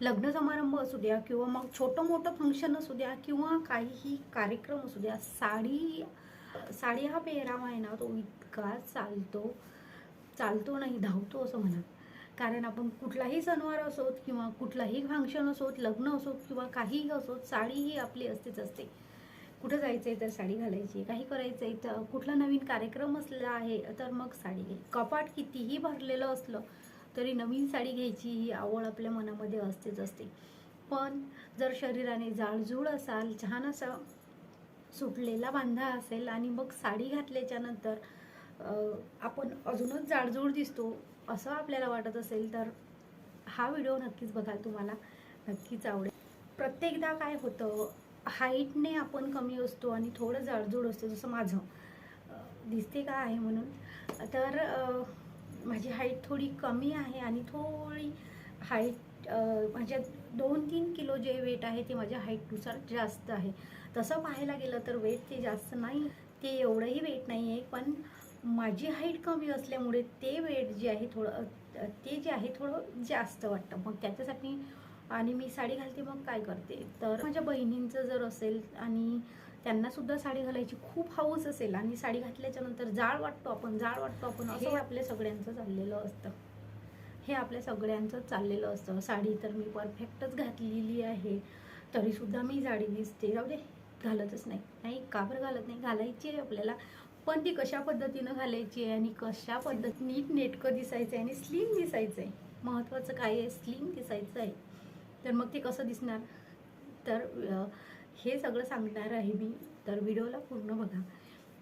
लग्न समारंभ असू द्या किंवा मग छोटं मोठं फंक्शन असू द्या किंवा काहीही कार्यक्रम असू द्या साडी साडी हा पेहराव आहे ना तो इतका चालतो चालतो नाही धावतो असं म्हणा कारण आपण कुठलाही सणवार असोत किंवा कुठलाही फंक्शन असोत लग्न असोत किंवा काहीही असोत साडी ही आपली असतेच असते. कुठं जायचं आहे तर साडी घालायची काही करायचं आहे तर कुठला नवीन कार्यक्रम असला आहे तर मग साडी कपाट कितीही भरलेलं असलं तरी नवीन साडी घ्यायची ही आवड आपल्या मनामध्ये असतेच असते. पण जर शरीराने जाळजूळ असाल छान असा सुटलेला बांधा असेल आणि मग साडी घातल्याच्या नंतर आपण अजूनच जाडजूड दिसतो असं आपल्याला वाटत असेल तर हा व्हिडिओ नक्कीच बघाल तुम्हाला. नक्कीच आवडेल. प्रत्येकदा काय होतं हाईटने आपण कमी असतो आणि थोडं जाडजूड असतो जसं माझं. दिसते का आहे म्हणून? तर माझी हाईट थोडी कमी आहे आणि थोडी हाईट माझ्या दोन तीन किलो जे वेट आहे ते माझ्या हाईटनुसार जास्त आहे. तसं पाहायला गेलं तर वेट ते जास्त नाही ते एवढंही वेट नाही आहे पण माझी हाईट कमी असल्यामुळे ते वेट जे आहे थोडं ते जे आहे थोडं जास्त वाटतं. मग त्याच्यासाठी आणि मी साडी घालते मग काय करते? तर माझ्या बहिणींचं जर असेल आणि त्यांना सुद्धा साडी घालायची खूप हाऊस असेल आणि साडी घातल्याच्या नंतर जाळ वाटतो आपण जाळ वाटतो आपण असं आपल्या सगळ्यांचं चाललेलं असतं. हे आपल्या सगळ्यांचं चाललेलं असतं. साडी तर मी परफेक्टच घातलेली आहे. तरीसुद्धा मी साडी दिसते. जाऊ दे घालतच नाही. नाही का बरं घालत नाही? घालायची आहे आपल्याला. पण ती कशा पद्धतीनं घालायची आहे आणि कशा पद्धत नीट नेटकं दिसायचं आहे आणि स्लिम दिसायचं आहे महत्त्वाचं काय आहे? स्लिम दिसायचं आहे तर मग ते कसं दिसणार? तर हे सगळं सांगणार आहे मी. तर व्हिडिओला पूर्ण बघा.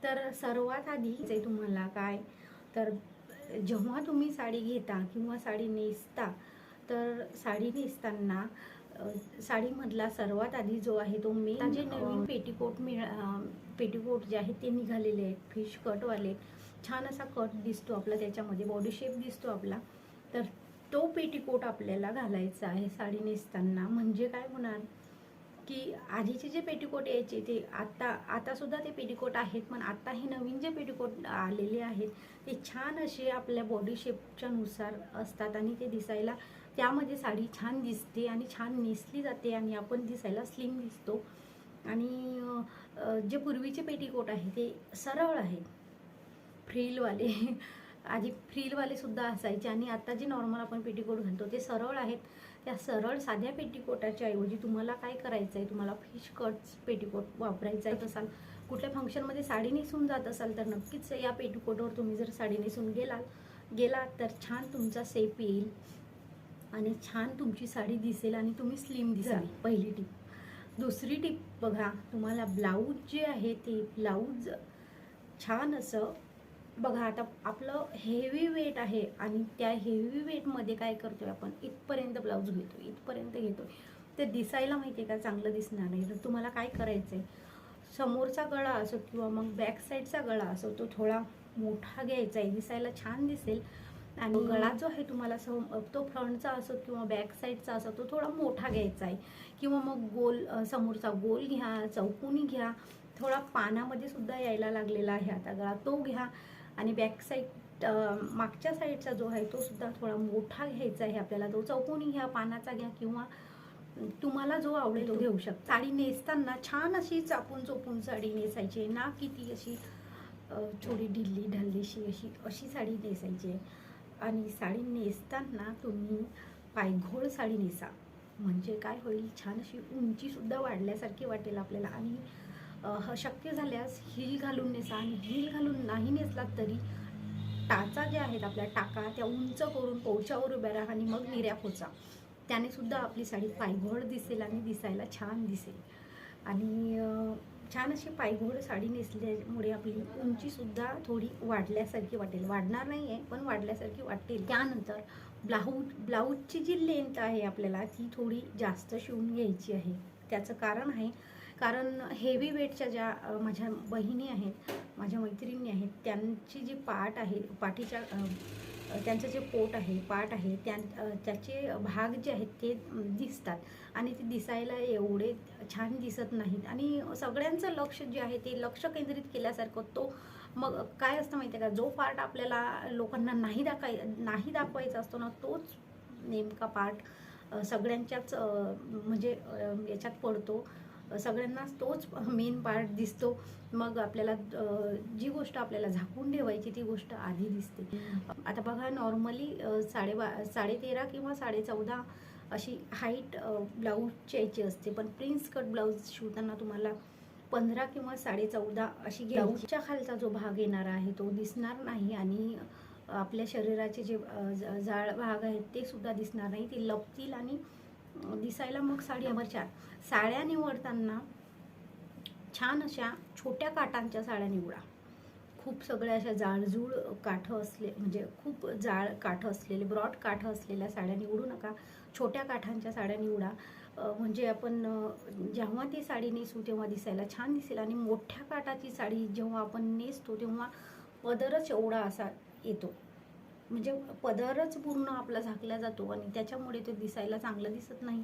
तर सर्वात आधी आहे तुम्हाला काय तर जेव्हा तुम्ही साडी घेता किंवा साडी नेसता तर साडी नेसताना साडीमधला सर्वात आधी जो आहे तो मेन जे नवीन पेटीकोट मिळ पेटीकोट जे आहे ते निघालेले आहेत. फिश कटवाले छान असा कट दिसतो आपला त्याच्यामध्ये. बॉडी शेप दिसतो आपला. तर तो पेटीकोट आपल्याला घालायचा आहे साडी नेसताना. म्हणजे काय होणार? की आधीचे जे पेटीकोट यायचे ते आत्ता आतासुद्धा ते पेटीकोट आहेत पण आत्ता हे नवीन जे पेटीकोट आलेले आहेत ते छान असे आपल्या बॉडी शेपच्या नुसार असतात आणि ते दिसायला त्यामध्ये साडी छान दिसते आणि छान नेसली जाते आणि आपण दिसायला स्लिम दिसतो. आणि जे पूर्वीचे पेटीकोट आहे ते सरळ आहेत. फ्रीलवाले. आधी फ्रीलवाले सुद्धा असायचे आणि आता जे नॉर्मल आपण पेटीकोट घालतो ते सरळ आहेत. त्या सरळ साध्या पेटीकोटाच्या ऐवजी तुम्हाला काय करायचं आहे तुम्हाला फिश कट पेटीकोट वापरायचा आहे असाल कुठल्या फंक्शनमध्ये साडी नेसून जात असाल तर नक्कीच या पेटीकोटवर तुम्ही जर साडी नेसून गेलाल गेलात तर छान तुमचा सेप येईल आणि छान तुमची साडी दिसेल आणि तुम्ही स्लिम दिसाल. पहिली टीप दुसरी टीप बघा तुम्हाला ब्लाऊज जे आहे ते ब्लाऊज छान असं बघा आता आपलं हेवी वेट आहे आणि त्या हेवी वेटमध्ये काय करतोय आपण? इथपर्यंत ब्लाऊज घेतो इथपर्यंत घेतोय. ते दिसायला माहिती आहे का? चांगलं दिसणार नाही. तर तुम्हाला काय करायचं आहे समोरचा गळा असो किंवा मग बॅक साईडचा गळा असो तो थोडा मोठा घ्यायचा आहे. दिसायला छान दिसेल. आणि गळा जो आहे तुम्हाला सम तो फ्रंटचा असो किंवा बॅक साईडचा असो तो थोडा मोठा घ्यायचा आहे. किंवा मग गोल समोरचा गोल घ्या चौकोनी घ्या. थोडा पानामध्ये सुद्धा यायला लागलेला आहे आता गळा. तो घ्या. आणि बॅक साईड मागच्या साईडचा जो आहे तो सुद्धा थोडा मोठा घ्यायचा आहे आपल्याला. तो चौकोनी घ्या पानाचा घ्या किंवा तुम्हाला जो आवडेल तो घेऊ शकता. साडी नेसताना छान अशी चापून चोपून साडी नेसायची आहे. ना की ती अशी थोडी ढिल्ली ढाल्लीशी अशी अशी साडी नेसायची आहे. आणि साडी नेसताना तुम्ही पायघोळ साडी नेसा. म्हणजे काय होईल? छान अशी उंचीसुद्धा वाढल्यासारखी वाटेल आपल्याला. आणि शक्य झाल्यास हिल घालून नेसा आणि हिल घालून नाही नेसलात तरी टाचा ज्या आहेत आपल्या टाका त्या उंच करून पोचावर उभ्या राहा आणि मग निर्या पोचा. त्याने सुद्धा आपली साडी पायघोळ दिसेल आणि दिसायला छान दिसेल. आणि छान अशी पायघोळ साडी नेसल्यामुळे आपली उंचीसुद्धा थोडी वाढल्यासारखी वाटेल. वाढणार नाही आहे पण वाढल्यासारखी वाटेल. त्यानंतर ब्लाऊज ब्लाऊजची जी लेंथ आहे आपल्याला ती थोडी जास्त शिवून घ्यायची आहे. त्याचं कारण आहे कारण हेवी वेटच्या ज्या माझ्या बहिणी आहेत माझ्या मैत्रिणी आहेत त्यांची जी पाट आहे पाठीच्या त्यांचं जे पोट आहे पाट आहे त्या त्याचे भाग जे आहेत ते दिसतात. आणि ते दिसायला एवढे छान दिसत नाहीत. आणि सगळ्यांचं लक्ष जे आहे ते लक्ष केंद्रित केल्यासारखं तो मग काय असतं माहिती आहे का? जो पार्ट आपल्याला लोकांना नाही दाखवाय नाही दाखवायचा असतो ना तोच नेमका पार्ट सगळ्यांच्याच म्हणजे याच्यात पडतो. सगळ्यांनाच तोच मेन पार्ट दिसतो. मग आपल्याला जी गोष्ट आपल्याला झाकून ठेवायची ती गोष्ट आधी दिसते. आता बघा नॉर्मली साडे बा साडे तेरा किंवा साडे चौदा अशी हाईट ब्लाऊजची यायची असते. पण प्रिन्स कट ब्लाऊज शिवताना तुम्हाला पंधरा किंवा साडे चौदा अशी ब्लाऊजच्या खालचा जो भाग येणार आहे तो दिसणार नाही. आणि आपल्या शरीराचे जे अ, ज- जाड भाग आहेत ते सुद्धा दिसणार नाही. ते लपतील आणि दिसायला मग साडीवर छान साड्या निवडताना छान अशा छोट्या काठांच्या साड्या निवडा. खूप सगळ्या अशा जाळजूळ काठं असले म्हणजे खूप जाळ काठं असलेले ब्रॉड काठं असलेल्या साड्या निवडू नका. छोट्या काठांच्या साड्या निवडा. म्हणजे आपण जेव्हा ती साडी नेसू तेव्हा दिसायला छान दिसेल आणि मोठ्या काठाची साडी जेव्हा आपण नेसतो तेव्हा पदरच एवढा असा येतो. म्हणजे पदरच पूर्ण आपला झाकला जातो आणि त्याच्यामुळे ते दिसायला चांगलं दिसत नाही.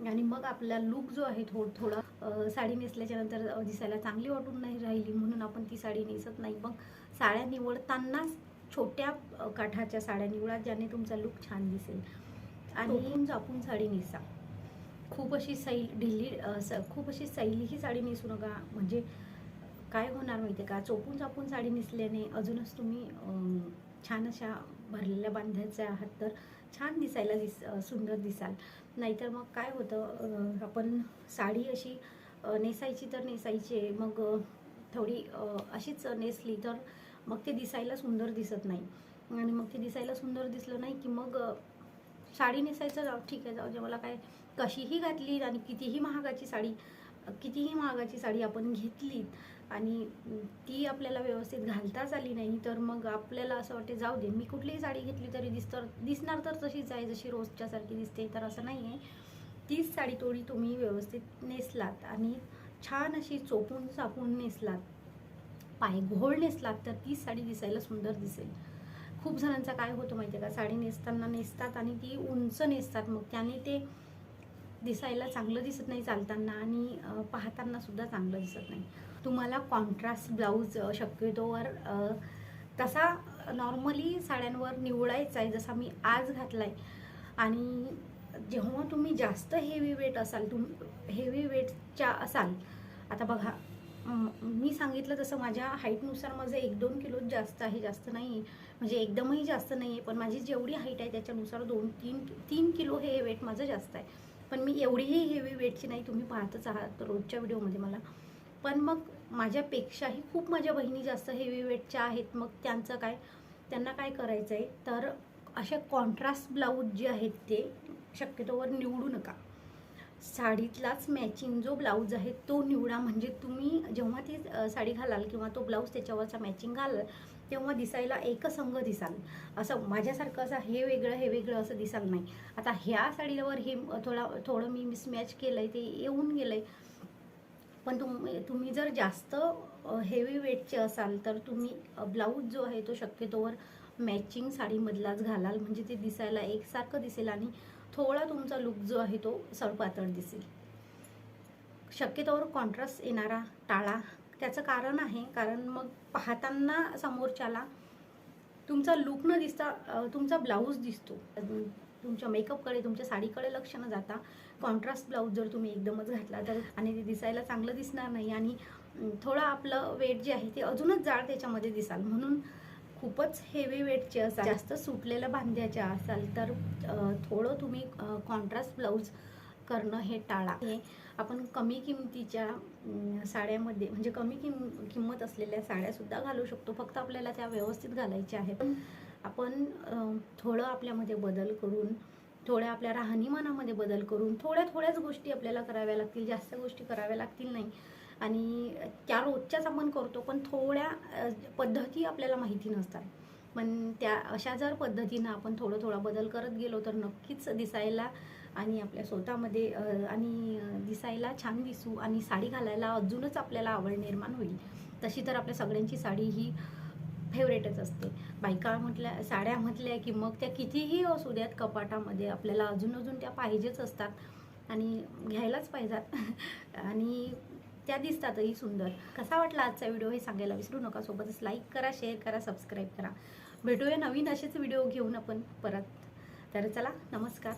आणि मग आपला लुक जो आहे थोड थोडा साडी नेसल्याच्या नंतर अ, दिसायला चांगली वाटून नाही राहिली म्हणून आपण ती साडी नेसत नाही. मग साड्या निवडतानाच छोट्या काठाच्या साड्या निवडा ज्याने तुमचा लुक छान दिसेल. आणि जापून साडी नेसा. खूप अशी सैल ढिल्ली खूप अशी सैली ही साडी नेसू नका. म्हणजे काय होणार माहिती का? चोपून चापून साडी नेसल्याने अजूनच तुम्ही छान अशा भरलेल्या बांधायच्या आहात तर छान दिसायला दिस सुंदर दिसाल. नाहीतर मग काय होतं आपण साडी अशी नेसायची तर नेसायची मग थोडी अशीच नेसली तर मग ते दिसायला सुंदर दिसत नाही. आणि मग ते दिसायला सुंदर दिसलं नाही की मग साडी नेसायचं जाऊ ठीक आहे जाऊ दे मला काय कशीही घातली आणि कितीही महागाची साडी कितीही महागाची साडी आपण घेतली आणि ती आपल्याला व्यवस्थित घालताच आली नाही तर मग आपल्याला असं वाटते जाऊ दे मी कुठलीही साडी घेतली तरी दिसतर दिसणार तर तशीच आहे जशी रोजच्यासारखी दिसते. तर असं नाही आहे तीच साडी थोडी तुम्ही व्यवस्थित नेसलात आणि छान अशी चोपून चापून नेसलात. पाय घोळ नेसलात तर तीच साडी दिसायला सुंदर दिसेल. खूप जणांचा काय होतं माहिती आहे का? साडी नेसताना नेसतात आणि ती उंच नेसतात. मग त्याने ते दिसायला चांगलं दिसत नाही चालताना आणि पाहतानासुद्धा पाहताना सुद्धा चांगलं दिसत नाही. तुम्हाला कॉन्ट्रास्ट ब्लाऊज शक्यतोवर तसा नॉर्मली साड्यांवर निवडायचा आहे जसा मी आज घातला आहे आणि जेव्हा तुम्ही जास्त हेवी वेट असाल तुम हेवी वेटच्या असाल आता बघा मी सांगितलं तसं माझ्या हाईटनुसार माझं एक दोन किलो जास्त आहे जास्त नाही आहे म्हणजे एकदमही जास्त नाही आहे पण माझी जेवढी हाईट आहे त्याच्यानुसार दोन तीन तीन किलो हे वेट माझं जास्त आहे. पण मी एवढीही हेवी वेटची नाही तुम्ही पाहतच आहात रोजच्या व्हिडिओमध्ये मला. पण मग माझ्यापेक्षाही खूप माझ्या बहिणी जास्त हेवी वेटच्या आहेत मग त्यांचं काय? त्यांना काय करायचं आहे तर असे कॉन्ट्रास्ट ब्लाऊज जे आहेत ते शक्यतोवर निवडू नका. साडीतलाच मॅचिंग जो ब्लाऊज आहे तो निवडा. म्हणजे तुम्ही जेव्हा ती साडी घालाल किंवा तो ब्लाऊज त्याच्यावरचा मॅचिंग घालाल तेव्हा दिसायला एकसंग दिसाल. असं माझ्यासारखं असं हे वेगळं हे वेगळं असं दिसाल नाही. आता ह्या साडीवर हे थोडा थोडं मी मिसमॅच केलं आहे ते येऊन गेलं आहे पण तुम तुम्ही जर जास्त हेवी वेटचे असाल तर तुम्ही ब्लाऊज जो आहे तो शक्यतोवर मॅचिंग साडीमधलाच घालाल. म्हणजे ते दिसायला एकसारखं दिसेल आणि थोडा तुमचा लुक जो आहे तो सळपातळ दिसेल. शक्यतोवर कॉन्ट्रास्ट येणारा टाळा त्याचं कारण आहे कारण मग पाहताना समोरच्याला तुमचा लुक न दिसता तुमचा ब्लाऊज दिसतो. तुमच्या मेकअपकडे तुमच्या साडीकडे लक्ष न जाता कॉन्ट्रास्ट ब्लाऊज जर तुम्ही एकदमच घातला तर आणि ते दिसायला चांगलं दिसणार नाही आणि थोडं आपलं वेट जे आहे ते अजूनच जाड त्याच्यामध्ये दिसाल. म्हणून खूपच हेवी वेटचे असाल जास्त सुटलेल्या बांध्याच्या असाल तर थोडं तुम्ही कॉन्ट्रास्ट ब्लाऊज करणं हे टाळा. हे आपण कमी किमतीच्या साड्यामध्ये म्हणजे कमी किम किंमत असलेल्या साड्यासुद्धा घालू शकतो. फक्त आपल्याला त्या व्यवस्थित घालायच्या आहेत. पण आपण थोडं आपल्यामध्ये बदल करून थोड्या आपल्या राहणीमानामध्ये बदल करून थोड्या थोड्याच गोष्टी आपल्याला कराव्या लागतील. जास्त गोष्टी कराव्या लागतील नाही. आणि त्या रोजच्याच आपण करतो पण थोड्या पद्धती आपल्याला माहिती नसतात. पण त्या अशा जर पद्धतीनं आपण थोडं थोडा बदल करत गेलो तर नक्कीच दिसायला आणि आपल्या स्वतःमध्ये आणि दिसायला छान दिसू आणि साडी घालायला अजूनच आपल्याला आवड निर्माण होईल. तशी तर आपल्या सगळ्यांची साडी ही फेवरेटच असते. बायका म्हटल्या साड्या म्हटल्या की मग त्या कितीही असू द्यात कपाटामध्ये आपल्याला अजून अजून त्या पाहिजेच असतात. आणि घ्यायलाच पाहिजेत. आणि त्या दिसतातही सुंदर. कसा वाटला आजचा व्हिडिओ हे सांगायला विसरू नका. सोबतच लाईक करा शेअर करा सबस्क्राईब करा. भेटूया नवीन असेच व्हिडिओ घेऊन आपण परत. तर चला नमस्कार.